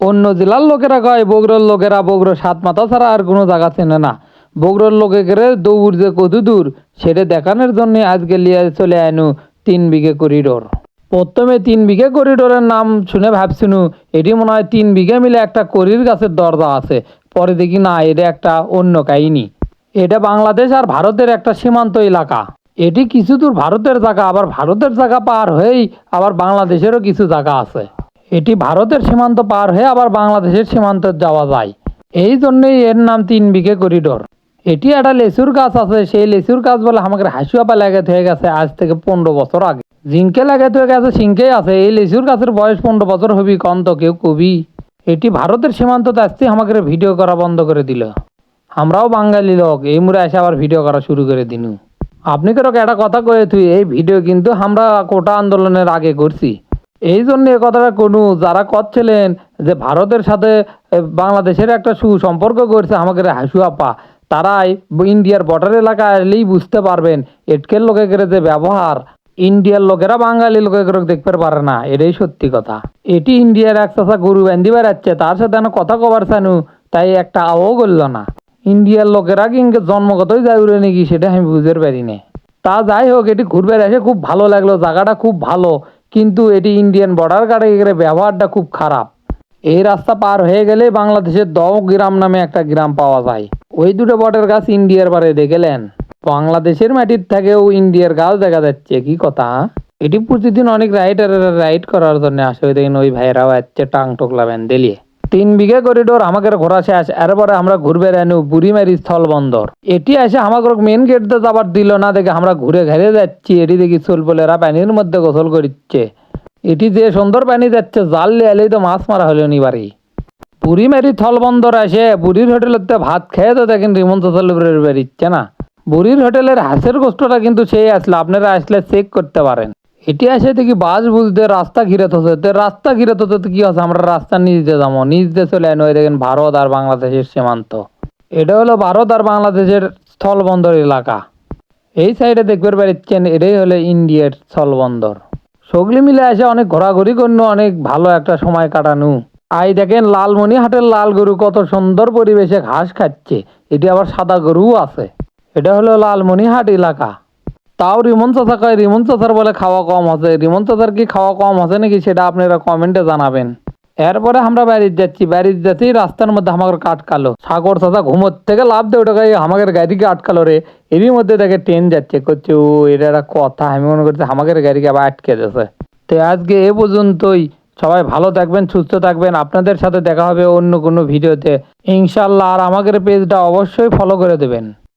অন্য জেলার লোকেরা কয়, বগুড়ার লোকেরা বগুড়া সাত মাথা ছাড়া আর কোনো জায়গা চেনে না। বগুড়ার লোকে গেলে দৌড় যে কত দূর, সেটা দেখানোর জন্য আজকে লিয়ে চলে আনু তিন বিঘে করিডোর। প্রথমে তিন বিঘে করিডোরের নাম শুনে ভাবছিনু, এটি মনে হয় তিন বিঘে মিলে একটা করির গাছের দরজা আছে। পরে দেখি না, এটা একটা অন্য কাহিনী। এটা বাংলাদেশ আর ভারতের একটা সীমান্ত এলাকা। এটি কিছু দূর ভারতের জায়গা, আবার ভারতের জায়গা পার হয়েই আবার বাংলাদেশেরও কিছু জায়গা আছে। এটি ভারতের সীমান্ত পার হয়ে আবার বাংলাদেশের সীমান্ত যাওয়া যায়। এই জন্যই এর নাম তিন বিঘে করিডোর। এটি একটা লেচুর গাছ আছে, সেই লেচুর গাছ বলে আমাকে হাসুয়াপা লাগাতে হয়ে গেছে আজ থেকে পনেরো বছর আগে। জিঙ্কে লাগাতে হয়ে গেছে সিঙ্কেই আছে। এই লেচুর গাছের বয়স পনেরো বছর হবি, কন তো কেউ কবি। এটি ভারতের সীমান্ততে আসতে আমাকে ভিডিও করা বন্ধ করে দিল। আমরাও বাঙালি লোক, এই মুড়ে এসে আবার ভিডিও করা শুরু করে দিনু। আপনি কেরক একটা কথা কয়ে তুই এই ভিডিও কিন্তু আমরা কোটা আন্দোলনের আগে করছি। এই জন্য এ কথাটা কোনো, যারা করছিলেন যে ভারতের সাথে বাংলাদেশের একটা সুসম্পর্ক করছে আমাকে হাসুয়াপা তারাই ইন্ডিয়ার বর্ডার এলাকায় এলেই বুঝতে পারবেন এটকের লোকের যে ব্যবহার, ইন্ডিয়ার লোকেরা বাঙালি লোকের দেখতে পারে না, এটাই সত্যি কথা। এটি ইন্ডিয়ার এক চাষা গরু বান্ধি বেড়াচ্ছে, তার সাথে কথা কবার চানু তাই একটা আও করল না। ইন্ডিয়ার লোকেরা কিন্তু জন্মগতই যায় উড়ে নাকি, সেটা আমি বুঝতে পারি না তা যাই হোক, এটি ঘুরবে, এসে খুব ভালো লাগল, জায়গাটা খুব ভালো। কিন্তু এটি ইন্ডিয়ান বর্ডার গার্ডে গেলে ব্যবহারটা খুব খারাপ। এই রাস্তা পার হয়ে গেলে বাংলাদেশের দম গ্রাম নামে একটা গ্রাম পাওয়া যায়। ওই দুটো বটের গাছ ইন্ডিয়ার বারে দেখেলেন। বাংলাদেশের মাটির থেকেও ইন্ডিয়ার গাছ দেখা যাচ্ছে, কি কথা? এটি প্রতিদিন অনেক রাইডারেরা রাইড করার জন্য আসে। ওই দেখেন ওই ভাইরাও আসছে টাং টোকলা ব্যান দিলিয়ে তিন বিঘে করিডোর আমাদের ঘোরা শেষ। এরপরে আমরা ঘুরবে রেনু বুড়িমারি স্থল বন্দর। এটি এসে আমাদের মেন গেট দিয়ে যাবার দিল না দেখে আমরা ঘুরে ঘেরে যাচ্ছি। এটি দেখি চুলবলেরা পানির মধ্যে গোসল করিচ্ছে। এটি যে সুন্দর পানি যাচ্ছে, জাল লিয়ালেই তো মাছ মারা হলো নি বাড়ি। পুরী মেরি থল বন্দর আসে বুড়ির হোটেলের ভাত খেয়ে তো দেখেন রিমন্ত চলবের বেরিচ্ছে না। বুড়ির হোটেলের হাঁসের গোষ্ঠটা কিন্তু সেই আসলে, আপনারা আসলে চেক করতে পারেন। এটি আসে দেখি বাস বুঝতে রাস্তা ঘিরে থসে। তো রাস্তা ঘিরে তো কি আছে? আমরা রাস্তা নিচ যাব। নিচ দিয়ে চলে আনো ওই দেখেন ভারত আর বাংলাদেশের সীমান্ত। এটা হলো ভারত আর বাংলাদেশের স্থল বন্দর এলাকা। এই সাইডে দেখতে পাচ্ছেন এটাই হলো ইন্ডিয়ার স্থল বন্দর সগলি মিলে আসে অনেক ঘোরাঘুরি করনু, অনেক ভালো একটা সময় কাটানু। আই দেখেন লালমনিহাটের লাল গরু কত সুন্দর পরিবেশে ঘাস খাচ্ছে। এটি আবার সাদা গরুও আছে। এটা হলো লালমনিহাট এলাকা। তাও রিমন চাচা কয়, রিমন চাচার বলে খাওয়া কম আছে। রিমন চাচার কি খাওয়া কম আছে নাকি সেটা আপনারা কমেন্টে জানাবেন। এরপরে আমরা বাড়ির যাচ্ছি। বাড়ির যাচ্ছি, রাস্তার মধ্যে আমাকে আটকালো সাগর চাচা ঘুমোর থেকে লাভ দিয়ে ওটা আমাদের গাড়িকে আটকালো রে। এরই মধ্যে দেখে ট্রেন যাচ্ছে। করছে ও, এটা একটা কথা। আমি মনে করছি আমাদের গাড়িকে আবার আটকে দিয়েছে। তো আজকে এ পর্যন্তই। সবাই ভালো থাকবেন, সুস্থ থাকবেন। আপনাদের সাথে দেখা হবে অন্য কোনো ভিডিওতে। ইনশাল্লাহ আর আমাদের পেজটা অবশ্যই ফলো করে দেবেন।